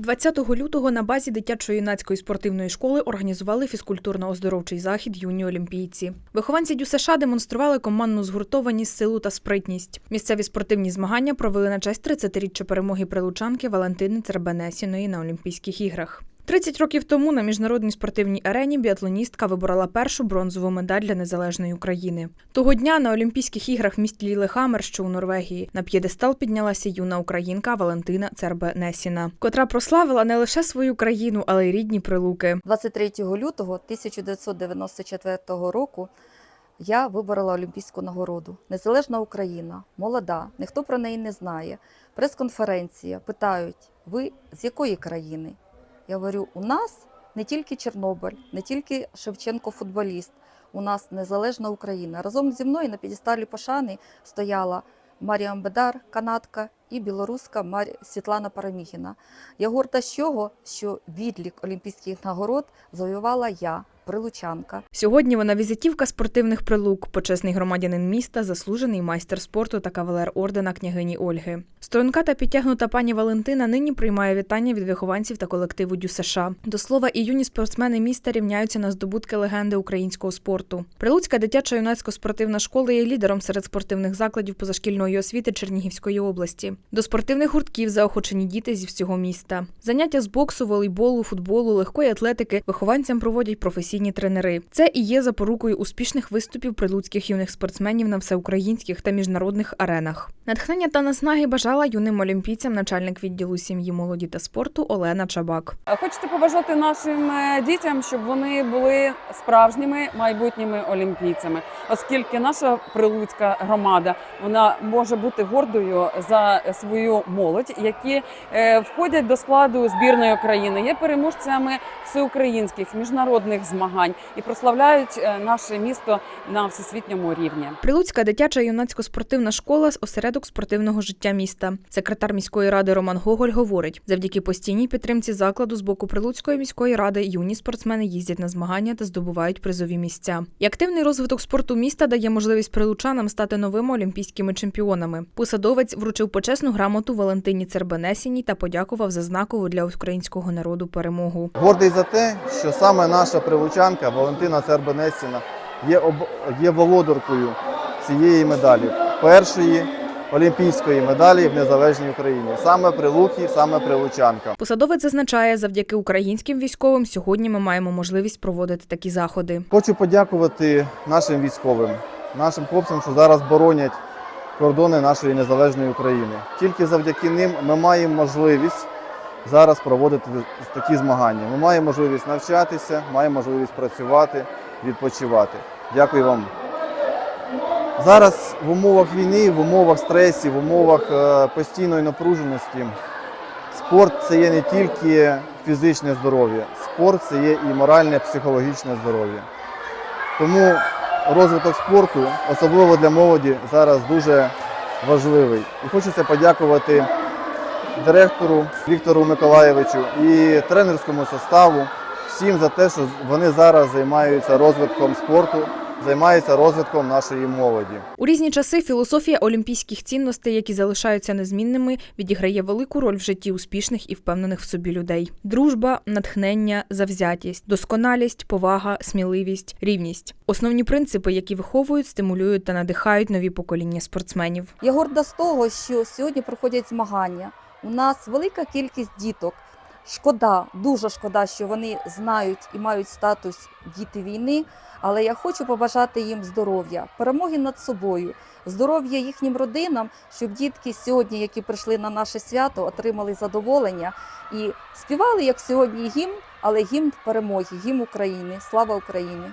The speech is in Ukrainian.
20 лютого на базі дитячо-юнацької спортивної школи організували фізкультурно-оздоровчий захід юні олімпійці. Вихованці ДЮСШ демонстрували командну згуртованість, силу та спритність. Місцеві спортивні змагання провели на честь 30-річчя перемоги прилучанки Валентини Цербенесіної на Олімпійських іграх. 30 років тому на міжнародній спортивній арені біатлоністка виборола першу бронзову медаль для незалежної України. Того дня на Олімпійських іграх в місті Лілехамер, що у Норвегії, на п'єдестал піднялася юна українка Валентина Цербе-Несіна, котра прославила не лише свою країну, але й рідні прилуки. 23 лютого 1994 року я виборола Олімпійську нагороду. Незалежна Україна, молода, ніхто про неї не знає. Прес-конференція питають: ви з якої країни? Я говорю, у нас не тільки Чорнобиль, не тільки Шевченко футболіст, у нас незалежна Україна. Разом зі мною на підісталі пошани стояла Марія Бедар, канадка, і білоруска Марі... Світлана Параміхіна. Я горда з чого, що відлік олімпійських нагород завоювала я, прилучанка. Сьогодні вона візитівка спортивних прилук, почесний громадянин міста, заслужений майстер спорту та кавалер ордена княгині Ольги. Струнка та підтягнута пані Валентина нині приймає вітання від вихованців та колективу ДЮСШ. До слова, і юні спортсмени міста рівняються на здобутки легенди українського спорту. Прилуцька дитяча юнацько спортивна школа є лідером серед спортивних закладів позашкільної освіти Чернігівської області. До спортивних гуртків заохочені діти зі всього міста. Заняття з боксу, волейболу, футболу, легкої атлетики вихованцям проводять професійні тренери. Це і є запорукою успішних виступів прилуцьких юних спортсменів на всеукраїнських та міжнародних аренах. Натхнення та наснаги бажала юним олімпійцям начальник відділу сім'ї, молоді та спорту Олена Чабак. Хочеться побажати нашим е, дітям, щоб вони були справжніми майбутніми олімпійцями, оскільки наша прилуцька громада вона може бути гордою за свою молодь, які е, входять до складу збірної країни, є переможцями всеукраїнських міжнародних змагань і прославляють е, наше місто на всесвітньому рівні. Прилуцька дитяча юнацько-спортивна школа – осередок спортивного життя міста. Секретар міської ради Роман Гоголь говорить: завдяки постійній підтримці закладу з боку Прилуцької міської ради юні спортсмени їздять на змагання та здобувають призові місця. І активний розвиток спорту міста дає можливість прилучанам стати новими олімпійськими чемпіонами. Посадовець вручив почесну грамоту Валентині Цербенесіній та подякував за знакову для українського народу перемогу. Гордий за те, що саме наша прилучанка Валентина Цербенесіна є, об... є володаркою цієї медалі, першої олімпійської медалі в незалежній Україні. Саме прилуки, саме прилучанка. Посадовець зазначає, завдяки українським військовим сьогодні ми маємо можливість проводити такі заходи. Хочу подякувати нашим військовим, нашим хлопцям, що зараз боронять кордони нашої незалежної України. Тільки завдяки ним ми маємо можливість зараз проводити такі змагання. Ми маємо можливість навчатися, маємо можливість працювати, відпочивати. Дякую вам. Зараз в умовах війни, в умовах стресів, в умовах е, постійної напруженості спорт це є не тільки фізичне здоров'я, спорт це є і моральне, психологічне здоров'я. Тому розвиток спорту, особливо для молоді, зараз дуже важливий. І хочеться подякувати директору Віктору Миколаєвичу і тренерському составу всім за те, що вони зараз займаються розвитком спорту, займаються розвитком нашої молоді. У різні часи філософія олімпійських цінностей, які залишаються незмінними, відіграє велику роль в житті успішних і впевнених в собі людей: дружба, натхнення, завзятість, досконалість, повага, сміливість, рівність основні принципи, які виховують, стимулюють та надихають нові покоління спортсменів. Я горда з того, що сьогодні проходять змагання. У нас велика кількість діток. Шкода, дуже шкода, що вони знають і мають статус діти війни. Але я хочу побажати їм здоров'я, перемоги над собою, здоров'я їхнім родинам, щоб дітки сьогодні, які прийшли на наше свято, отримали задоволення і співали, як сьогодні, гімн, але гімн перемоги, гімн України. Слава Україні!